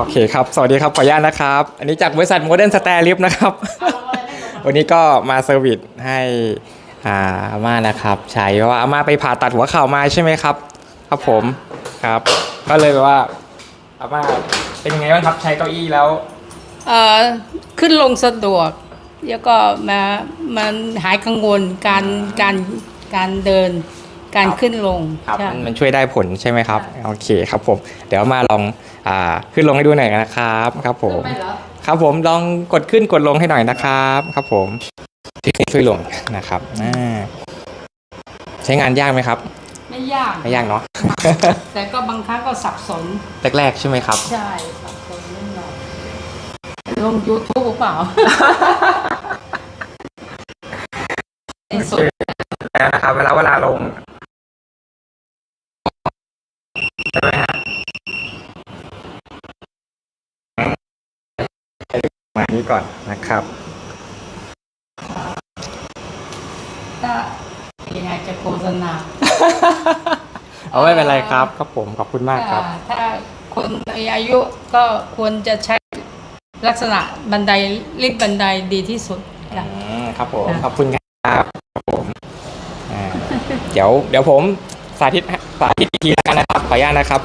โอเคครับ สวัสดีครับ ขออนุญาตนะครับ อันนี้จากบริษัทโมเดิร์นสแตลิฟนะครับ วันนี้ก็มาเซอร์วิสให้อาอาม่านะครับ ใช้เพราะว่าอาม่าไปผ่าตัดหัวเข่ามาใช่ไหมครับ ครับผม ครับ ก็เลยแบบว่าอาม่าเป็นยังไงบ้างครับใช้เก้าอี้แล้ว เอ่อ ขึ้นลงสะดวก แล้วก็มา มันหายกังวลการ การ การเดิน การครับขึ้นลงครับใช่มันมันช่วยได้ผลใช่ไหมครับโอเคครับผมเดี๋ยวมาลองอ่าขึ้นลงให้ดูหน่อยนะครับครับผมไม่เหรอครับผมลองกดขึ้นกดลงให้หน่อยนะครับครับผมช่วยลงนะครับอ่าใช้งานยากไหมครับไม่ยาก ไม่ยากเนาะ แต่ก็บางครั้งก็สับสน แรกๆใช่ไหมครับ ใช่ สับสนนิดหน่อยลงยูทูบเปล่าที่สุดแล้วนะครับเวลาเวลาลง นี้ก่อนนะครับถ้าอยากจะโฆษณา เอาไม่เป็นไรครับครับผมขอบคุณมากครับอ่าถ้าคนมีอายุก็ควรจะใช้ลักษณะบันไดลิฟต์บันไดดีที่สุดค่ะ อืมครับผมค่ะขอบคุณครับครับผมอ่าเดี๋ยวเดี๋ยวผมสาธิตสาธิตอีกทีแล้วกันนะครับขออนุญาตนะครับ